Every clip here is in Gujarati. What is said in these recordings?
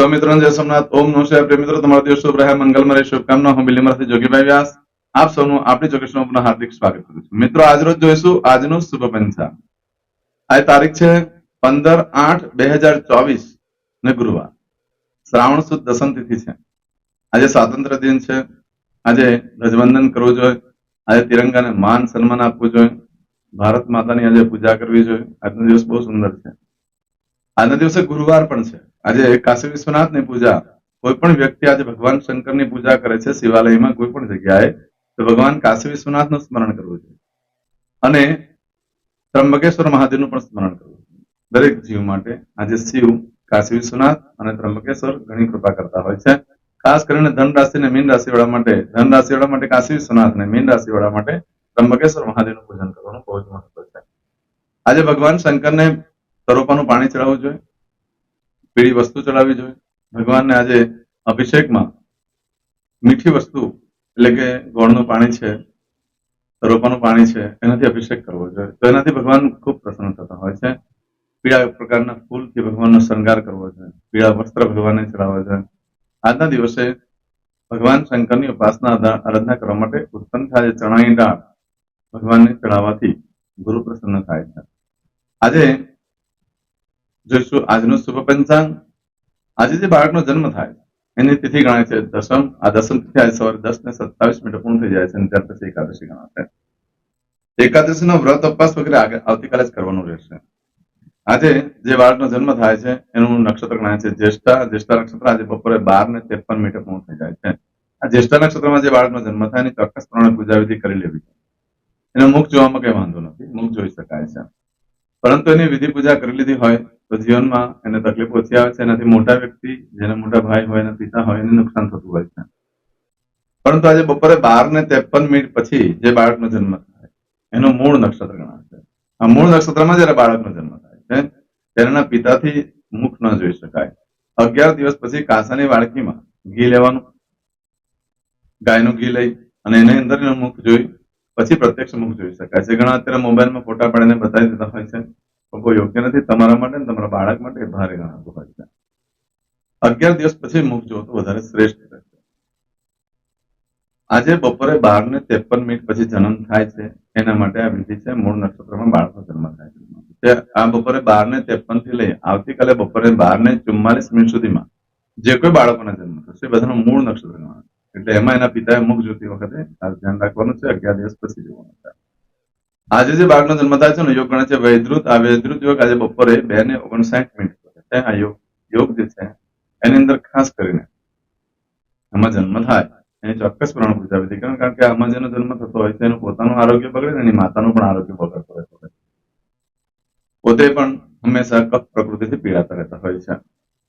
સૌ મિત્રોને જય સોમનાથ. ઓમ નો શિવાય. મિત્રો, તમારો દિવસ શુભ રહે. મંગલમય શુભકામના. હું બિલીમરાથી જોગીભાઈ વ્યાસ. આપ સૌનું આપણી ચોકેશમાં પુનઃ હાર્દિક સ્વાગત કરું છું. મિત્રો આજરોજ જોઈશું આજનું શુભ પંચાંગ. આ તારીખ છે પંદર આઠ બે હજાર ચોવીસ ને ગુરુવાર. શ્રાવણ સુદ દસમ તિથિ છે. આજે સ્વાતંત્ર્ય દિન છે. આજે ધ્વજવંદન કરવું જોઈએ. આજે તિરંગાને માન સન્માન આપવું જોઈએ. ભારત માતાની આજે પૂજા કરવી જોઈએ. આજનો દિવસ બહુ સુંદર છે. આજના દિવસે ગુરુવાર પણ છે. આજે કાશી વિશ્વનાથની પૂજા, કોઈ પણ વ્યક્તિ આજે ભગવાન શંકરની પૂજા કરે છે, શિવાલયમાં કોઈ પણ જગ્યાએ, તો ભગવાન કાશી વિશ્વનાથનું સ્મરણ કરવું જોઈએ. અને ત્રંબકેશ્વર મહાદેવનું પણ સ્મરણ કરવું જોઈએ. દરેક જીવ માટે આજે શિવ, કાશી વિશ્વનાથ અને ત્રંબકેશ્વર ઘણી કૃપા કરતા હોય છે. ખાસ કરીને ધન રાશિ અને મીન રાશિ વાળા માટે ધન રાશિ વાળા માટે કાશી વિશ્વનાથ અને મીન રાશિ વાળા માટે ત્રંબકેશ્વર મહાદેવનું પૂજન કરવાનું બહુ જ મહત્વ છે. આજે ભગવાન શંકરને તરોપાનું પાણી ચડાવવું જોઈએ. પીળી વસ્તુ ચડાવવી જોઈએ. ભગવાનને આજે અભિષેકમાં મીઠી વસ્તુ, એટલે કે ગોળનું પાણી છે, રોપાનું પાણી છે, એનાથી અભિષેક કરવો જોઈએ. તો એનાથી ભગવાન ખૂબ પ્રસન્ન થતા હોય છે. પીળા પ્રકારના ફૂલથી ભગવાનનો શણગાર કરવો જોઈએ. પીળા વસ્ત્ર ભગવાનને ચડાવવા જોઈએ. આજના દિવસે ભગવાન શંકરની ઉપાસના આરાધના કરવા માટે ઉત્પન્ન થાય ચણાની દાળ ભગવાનને ચડાવવાથી ગુરુ પ્રસન્ન થાય છે. આજે જોઈશું. આજનું શુભ પંચાંગ. આજે જે બાળકનો જન્મ થાય, એની તિથિ ગણાય છે દસમ. આ દસમ તિથિ આજે સવારે દસ ને સત્તાવીસ મિનિટ પૂર્ણ થઈ જાય છે અને ત્યાર પછી એકાદશી ગણાશે એકાદશીનો વ્રત ઉપવાસ વગેરે આવતીકાલે જ કરવાનું રહેશે. આજે જે બાળકનો જન્મ થાય છે, એનું નક્ષત્ર ગણાય છે જ્યેષ્ઠા. જ્યેષ્ઠા નક્ષત્ર આજે બપોરે બાર ને ત્રેપન મિનિટે પૂર્ણ થઈ જાય છે. આ જ્યેષ્ઠા નક્ષત્રમાં જે બાળકનો જન્મ થાય, એની ચોક્કસ પ્રમાણે પૂજા વિધિ કરી લેવી એનો મુખ જોવામાં કઈ વાંધો નથી. મુખ જોઈ શકાય છે. પરંતુ એની વિધિ પૂજા કરી લીધી હોય તો જીવનમાં એને તકલીફ ઓછી આવે છે. એનાથી મોટા વ્યક્તિ, જેને મોટા ભાઈ હોય એના પિતા હોય, એને નુકસાન થતું હોય છે. પરંતુ આજે બપોરે બાર ને ત્રેપન મિનિટ પછી જે બાળકનો જન્મ થાય, એનો મૂળ નક્ષત્ર ગણાશે આ મૂળ નક્ષત્રમાં જયારે બાળકનો જન્મ થાય છે, ત્યારે પિતાથી મુખ ન જોઈ શકાય. અગિયાર દિવસ પછી કાંસાની વાડકીમાં ઘી લેવાનું. ગાયનું ઘી લઈ અને એની અંદર મુખ જોઈ, પછી પ્રત્યક્ષ મુખ જોઈ શકાય છે. ઘણા અત્યારે મોબાઈલમાં ફોટા પાડીને બતાવી દેતા હોય છે. કોઈ યોગ્ય નથી. તમારા માટે તમારા બાળક માટે ભારે ગણાતું અગિયાર દિવસ પછી મુખ જોવું તો વધારે શ્રેષ્ઠ રહેશે. આજે બપોરે બાર ને ત્રેપન મિનિટ પછી જન્મ થાય છે. એના માટે આ વિધિ છે, મૂળ નક્ષત્રમાં બાળકો જન્મ થાય છે. આ બપોરે બાર ને ત્રેપનથી લઈ આવતીકાલે બપોરે બાર ને ચુમ્માલીસ મિનિટ સુધીમાં જે કોઈ બાળકોના જન્મ થશે, એ બધાનો મૂળ નક્ષત્ર એટલે એમાં એના પિતાએ મુખ જોતી વખતે ધ્યાન રાખવાનું છે. અગિયાર દિવસ પછી જોવાનું છે. આજે જે બાળકનો જન્મ થાય છે ને, યોગ ગણે છે વૈદ્રુત. આ વૈદ્રુત યોગ આજે બપોરે બે ને ઓગણસાઠ મિનિટ છે. આ યોગ યોગ જે છે, એની અંદર ખાસ કરીને આમાં જન્મ થાય. એની ચોક્કસ પ્રાણ પૂજા વિધિ કરવાની. કારણ કે આમાં જેનો જન્મ થતો હોય છે, એનું પોતાનું આરોગ્ય બગડે એની માતાનું પણ આરોગ્ય બગડતું હોય. પોતે પણ હંમેશા કફ પ્રકૃતિથી પીડાતા રહેતા હોય છે.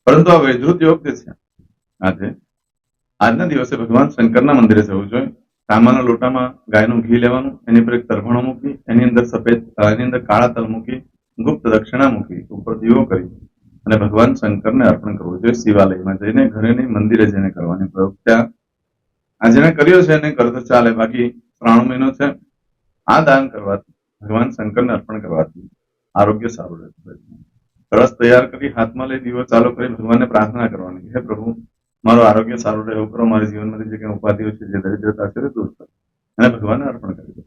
પરંતુ આ વૈદ્રુત યોગ જે છે, આજે આજના દિવસે ભગવાન શંકરના મંદિરે જવું જોઈએ. તાંબાના લોટામાં ગાયનું ઘી લેવાનું, એની પર એક તરફણો મૂકી, એની અંદર સફેદ એની અંદર કાળા તલ મૂકી, ગુપ્ત દક્ષિણા મૂકી, ઉપર દીવો કરી અને ભગવાન શંકરને અર્પણ કરવું જોઈએ શિવાલયમાં જઈને, ઘરે નહીં, મંદિરે જઈને કરવાની પ્રયોગ. ત્યાં આ જેને કર્યો છે એને કરતો ચાલે, બાકી શ્રાવણ મહિનો છે. આ દાન કરવાથી, ભગવાન શંકરને અર્પણ કરવાથી આરોગ્ય સારું રહેતું રસ તૈયાર કરી, હાથમાં લઈ દીવો ચાલુ કરી, ભગવાનને પ્રાર્થના કરવાની. હે પ્રભુ મારું આરોગ્ય સારું રહે ઉપરો મારી જીવનમાંથી જે કંઈ ઉપાધિઓ છે, જે દરિદ્રતા છે દૂર કરો. અને ભગવાનને અર્પણ કરી દો.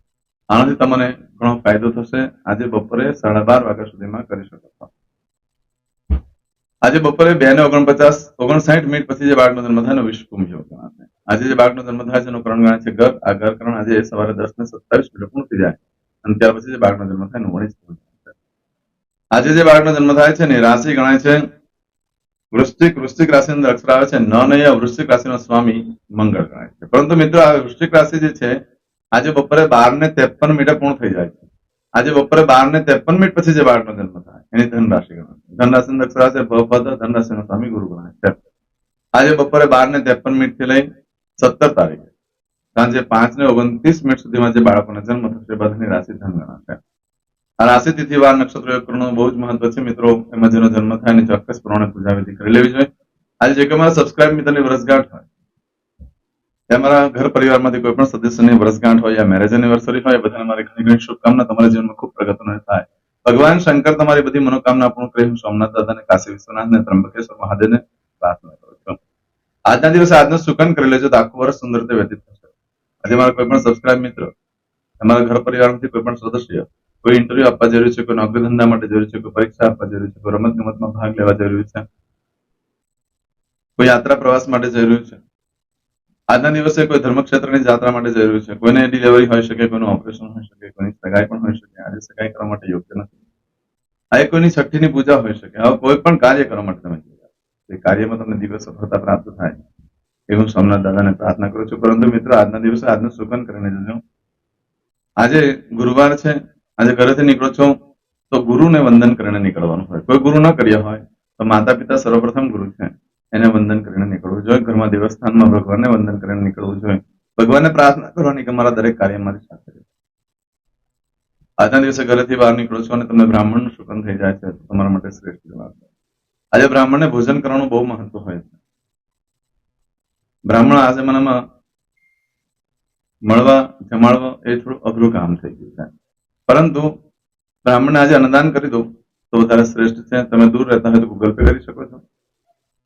આનાથી તમને ઘણો ફાયદો થશે. આજે બપોરે સાડા બાર વાગ્યા સુધીમાં કરી શકો છો. આજે બપોરે બે ને ઓગણપચાસ, ઓગણસાઠ મિનિટ પછી જે બાળકનો જન્મ થાય વિશ્વ વિશ્વકુંભ યોગ ગણાશે આજે જે બાળકનો જન્મ થાય છે, એનું કરણ ગણાય છે ગર આ ઘર કરણ આજે સવારે દસ ને સત્તાવીસ મિનિટ પૂર્ણ થઈ જાય. અને ત્યાર પછી જે બાળકનો જન્મ થાય, એનું વણિજ આજે જે બાળકનો જન્મ થાય છે ને રાશિ ગણાય છે વૃશ્ચિક વૃશ્ચિક રાશિ અંદર અક્ષર આવે છે ન નય વૃશ્ચિક રાશિનો સ્વામી મંગળ ગણાય છે. પરંતુ મિત્રો, આ વૃશ્ચિક રાશિ જે છે, આજે બપોરે બાર ને ત્રેપન મિનિટે પૂર્ણ થઈ જાય છે. આજે બપોરે બાર ને ત્રેપન મિનિટ પછી જે બાળકનો જન્મ થાય, એની ધન રાશિ ગણાય ધનરાશિ અંદર અક્ષર આવે છે ભ પદ ધન રાશિનો સ્વામી ગુરુ ગણાય છે. આજે બપોરે બાર ને ત્રેપન મિનિટથી લઈ સત્તર તારીખે, સાંજે પાંચ ને ઓગણત્રીસ મિનિટ સુધીમાં જે બાળકોનો જન્મ થશે, બધાની રાશિ ધન ગણાશે. આ રાશિ તિથિ વાર નક્ષત્ર યોગ બહુ જ મહત્વ છે. મિત્રો, એમાં જેનો જન્મ થાય ચોક્કસ પ્રમાણે પૂજા વિધિ કરી લેવી જોઈએ. આજે જે કે સબસ્ક્રાઇબ મિત્રની વર્ષગાંઠ હોય. તમારા ઘર પરિવારમાંથી કોઈ પણ સદસ્યની વર્ષગાંઠ હોય યા મેરેજ એનિવર્સરી હોય બધાને મારી ઘણી ઘણી શુભકામના. તમારા જીવનમાં ખૂબ પ્રગતિનો થાય. ભગવાન શંકર તમારી બધી મનોકામના પૂર્ણ કરે. હું સોમનાથ દાદાને, કાશી વિશ્વનાથને ત્રંબકેશ્વર મહાદેવને પ્રાર્થના કરું આજના દિવસે આજનો સુકન કરી લેજો. તો આખું વર્ષ સુંદર રીતે વ્યતીત થશે. આજે મારા કોઈ પણ સબસ્ક્રાઇબ મિત્ર તમારા ઘર પરિવારમાંથી કોઈ પણ સદસ્ય કોઈ ઇન્ટરવ્યુ આપવા જરૂરી છે, કોઈ નોકરી ધંધા માટે જરૂરી છે, કોઈ પરીક્ષા આપવા જરૂરી છે, કોઈ રમત ગમતમાં ભાગ લેવા જરૂરી છે, કોઈ યાત્રા પ્રવાસ માટે જરૂરી છે. આજના દિવસે કોઈ ધર્મક્ષેત્રની યાત્રા માટે જરૂરી છે. કોઈને ડિલિવરી હોઈ શકે, કોઈનું ઓપરેશન હોઈ શકે, કોઈની સગાઈ પણ હોઈ શકે. આજે સગાઈ કરવા માટે યોગ્ય નથી. આ કોઈની છઠ્ઠીની પૂજા હોઈ શકે. હવે કોઈ પણ કાર્ય કરવા માટે તમે એ કાર્યમાં તમને દિવસ સફળતા પ્રાપ્ત થાય. એ હું સોમનાથ દાદાને પ્રાર્થના કરું છું. પરંતુ મિત્રો, આજના દિવસે આજનું સુકન કરીને જજો. આજે ગુરુવાર છે. આજે ઘરેથી નીકળો છો, તો ગુરુને વંદન કરીને નીકળવાનું હોય. કોઈ ગુરુ ન કર્યા હોય, તો માતા પિતા સર્વપ્રથમ ગુરુ છે. એને વંદન કરીને નીકળવું જોઈએ. ઘરમાં દેવસ્થાનમાં ભગવાનને વંદન કરીને નીકળવું જોઈએ. ભગવાનને પ્રાર્થના કરવાની કે મારા દરેક કાર્ય મારી સાથે આજના દિવસે ઘરેથી બહાર નીકળો છો અને તમને બ્રાહ્મણનું શુકન થઈ જાય છે તમારા માટે શ્રેષ્ઠ જવાબ આજે બ્રાહ્મણને ભોજન કરવાનું બહુ મહત્વ હોય છે. બ્રાહ્મણ આ જમાનામાં મળવા, જમાડવા એ થોડું અઘરું કામ થઈ ગયું છે. પરંતુ બ્રાહ્મણને આજે અન્નદાન કરી દો તો વધારે શ્રેષ્ઠ છે. તમે દૂર રહેતા હોય તો ગૂગલ પે કરી શકો છો.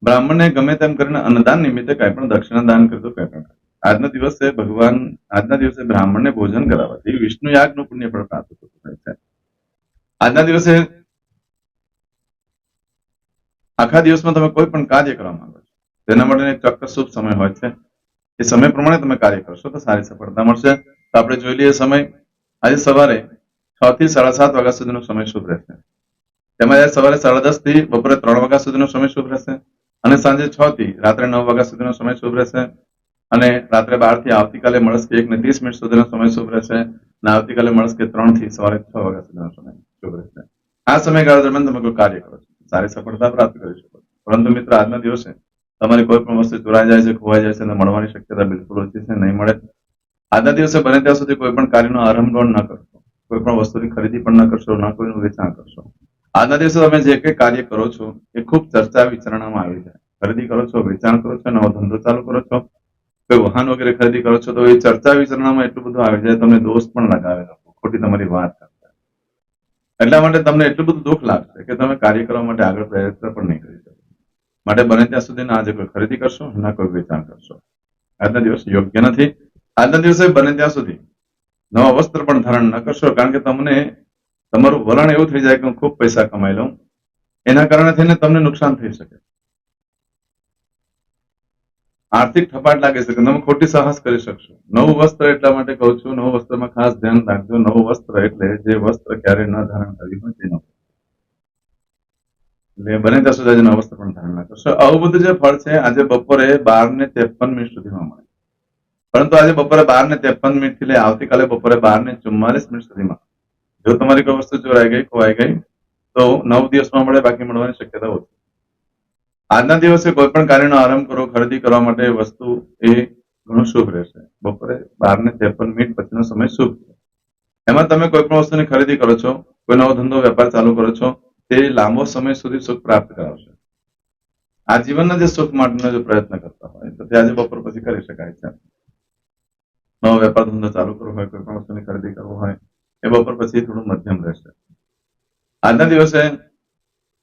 બ્રાહ્મણને ગમે તેમ કરીને અન્નદાન નિમિત્તે કઈ પણ દક્ષિણા દાન કરી દો, કઈ પણ આજના દિવસે ભગવાન, આજના દિવસે બ્રાહ્મણને ભોજન કરાવવાથી વિષ્ણુ યાગનું પુણ્ય પણ પ્રાપ્ત થતું હોય છે. આજના દિવસે આખા દિવસમાં તમે કોઈ પણ કાર્ય કરવા માંગો છો, તેના માટે ચોક્કસ શુભ સમય હોય છે. એ સમય પ્રમાણે તમે કાર્ય કરશો તો સારી સફળતા મળશે. તો આપણે જોઈ લઈએ સમય. આજે સવારે છ થી સાડા સાત વાગ્યા સુધીનો સમય શુભ રહેશે. તેમજ સવારે સાડા દસથી બપોરે ત્રણ વાગ્યા સુધીનો સમય શુભ રહેશે અને સાંજે છ થી રાત્રે નવ વાગ્યા સુધીનો સમય શુભ રહેશે અને રાત્રે બારથી આવતીકાલે મળસ્કે એક ને ત્રીસ મિનિટ સુધીનો સમય શુભ રહેશે અને આવતીકાલે મળસ્કે ત્રણથી સવારે છ વાગ્યા સુધીનો સમય શુભ રહેશે. આ સમયગાળા દરમિયાન તમે કોઈ કાર્ય કરો છો. સારી સફળતા પ્રાપ્ત કરી શકો પરંતુ મિત્ર, આજના દિવસે તમારી કોઈ પણ વસ્તુ ચોરાઈ જાય છે, ખોવાઈ જાય છે અને મળવાની શક્યતા બિલકુલ ઓછી છે, નહીં મળે. આજના દિવસે બને ત્યાં સુધી કોઈ પણ કાર્યનો આરંભ ન કરશો કોઈ પણ વસ્તુની ખરીદી પણ ન કરશો, ના કોઈનું વેચાણ કરશો. આજના દિવસે તમે જે કંઈ કાર્ય કરો છો, એ ખૂબ ચર્ચા વિચારણામાં આવી જાય. ખરીદી કરો છો, વેચાણ કરો છો, નવો ધંધો ચાલુ કરો છો, કોઈ વાહન વગેરે ખરીદી કરો છો, તો એ ચર્ચા વિચારણામાં એટલું બધું આવી જાય, તમને દોષ પણ લગાવે લોકો. ખોટી તમારી વાત કરતા. એટલા માટે તમને એટલું બધું દુઃખ લાગશે કે તમે કાર્ય કરવા માટે આગળ પ્રયત્ન પણ નહીં કરી શકો. માટે બને ત્યાં સુધી ના આજે કોઈ ખરીદી કરશો, ના કોઈ વેચાણ કરશો. આજના દિવસ યોગ્ય નથી. આજના દિવસે બને ત્યાં સુધી નવા વસ્ત્ર પણ ધારણ ન કરશો. કારણ કે તમને, તમારું વલણ એવું થઈ જાય કે હું ખૂબ પૈસા કમાઈ લઉં. એના કારણે થઈને તમને નુકસાન થઈ શકે. આર્થિક થપાટ લાગે શકે તમે ખોટી સાહસ કરી શકશો. નવું વસ્ત્ર એટલા માટે કહું છું, નવું વસ્ત્રમાં ખાસ ધ્યાન રાખજો. નવું વસ્ત્ર એટલે જે વસ્ત્ર ક્યારે ન ધારણ કરી હોય તેનો. એટલે બને ત્યાં સુધી નવું વસ્ત્ર પણ ધારણ ના કરશો. આવું બધું જે ફળ છે, આજે બપોરે બાર ને ત્રેપન મિનિટ સુધીમાં મળે. પરંતુ આજે બપોરે બાર ને ત્રેપન મિનિટથી લઈ આવતીકાલે બપોરે બાર ને ચુમ્માલીસ મિનિટ સુધીમાં. જો તમારી કોઈ વસ્તુ ચોરાઈ ગઈ, ખોવાઈ ગઈ, તો નવ દિવસમાં મળે, બાકી મળવાની શક્યતા ઓછી. આજના દિવસે કોઈ પણ કાર્યનો આરંભ કરો, ખરીદી કરવા માટે વસ્તુ એ ઘણું શુભ રહેશે. બપોરે બાર ને ત્રેપન મિનિટ પછીનો સમય શુભ છે. એમાં તમે કોઈ પણ વસ્તુની ખરીદી કરો છો, કોઈ નવો ધંધો, વેપાર ચાલુ કરો છો, તે લાંબો સમય સુધી સુખ પ્રાપ્ત કરાવશે. આ જીવનના જે સુખ માટેનો જો પ્રયત્ન કરતા હોય, તો તે આજે બપોર પછી કરી શકાય છે. નવો વેપાર ધંધો ચાલુ કરવો હોય કોઈ પણ વસ્તુની ખરીદી કરવો હોય, એ બપોર પછી થોડું મધ્યમ રહેશે. આજના દિવસે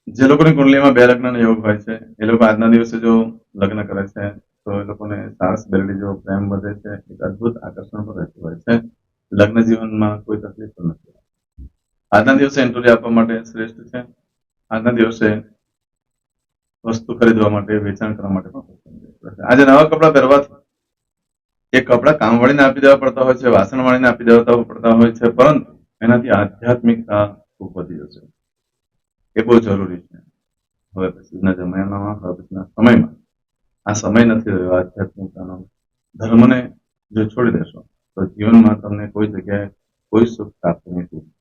જે લોકોની કુંડલીમાં બે લગ્નનો યોગ હોય છે, એ લોકો આજના દિવસે જો લગ્ન કરે છે, તો એ લોકોને સારસ બેરડી જેવો પ્રેમ વધે છે, એક અદભુત આકર્ષણ પણ રહેતું હોય છે. લગ્ન જીવનમાં કોઈ તકલીફ પણ નથી. આજના દિવસે એન્ટ્રી આપવા માટે શ્રેષ્ઠ છે. આજના દિવસે વસ્તુ ખરીદવા માટે, વેચાણ કરવા માટે પણ આજે નવા કપડાં પહેરવાથી એ કપડાં કામવાળીને આપી દેવા પડતા હોય છે વાસણવાળીને આપી દેવા પડતા હોય છે, પરંતુ એનાથી આધ્યાત્મિકતા ખૂબ વધી જશે. એ બહુ જરૂરી છે. હવે પછીના જમાનામાં, હવે પછીના સમયમાં. આ સમય નથી રહ્યો, આધ્યાત્મિકતાનો. ધર્મને જો છોડી દેશો, તો જીવનમાં તમને કોઈ જગ્યાએ કોઈ સુખ પ્રાપ્ત નહીં થાય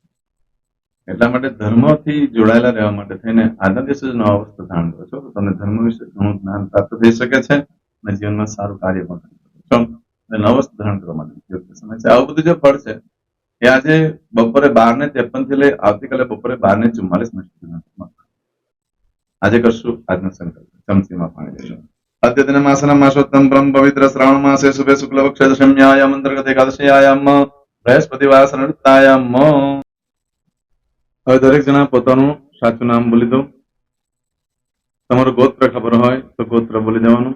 એટલા માટે ધર્મથી જોડાયેલા રહેવા માટે થઈને આજના દિવસે જ નવા વસ્તુ ધારણ કરો છો. તમને ધર્મ વિશે ઘણું જ્ઞાન પ્રાપ્ત થઈ શકે છે અને જીવનમાં સારું કાર્ય પણ કરી શકો છો. નવા ધારણ કરવા માટે આવું બધું જે ફળ છે એ આજે બપોરે બાર ને ત્રેપનથી લઈ આવતીકાલે બપોરે બાર ને ચુમ્માલીસ મિનિટ આજે કરશું આજનો સંકલ્પ. ચમચીમાં પાણી દેશું અદ્યતન માસના માસોત્તમ બ્રહ્મ પવિત્ર શ્રાવણ માસે શુભે શુક્લ પક્ષે દશમ્યાયામ અંતર્ગત એકાદશીયાયામ બૃહસ્પતિવાસન ઋતાયામ હવે દરેક જણા પોતાનું સાચું નામ બોલી દો. તમારું ગોત્ર ખબર હોય તો ગોત્ર બોલી દેવાનું.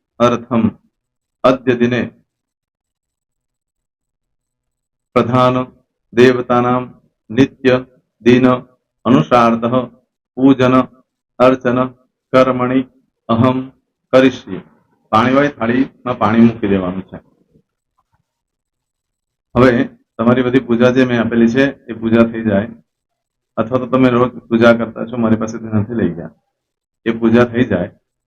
અર્થમ અદ્ય દિને પ્રધાન દેવતાનામ નિત્ય દિન અનુસાર્ધ પૂજન અર્ચન કર્મણી અહમ કરીશ્ય પાણીવાળી થાળીમાં પાણી મૂકી દેવાનું છે। હવે તમારી બધી પૂજા જે મેં આપેલી છે, એ પૂજા થઈ જાય, અથવા તો તમે રોજ પૂજા કરતા છો, મારી પાસેથી નથી લઈ ગયા, એ પૂજા થઈ જાય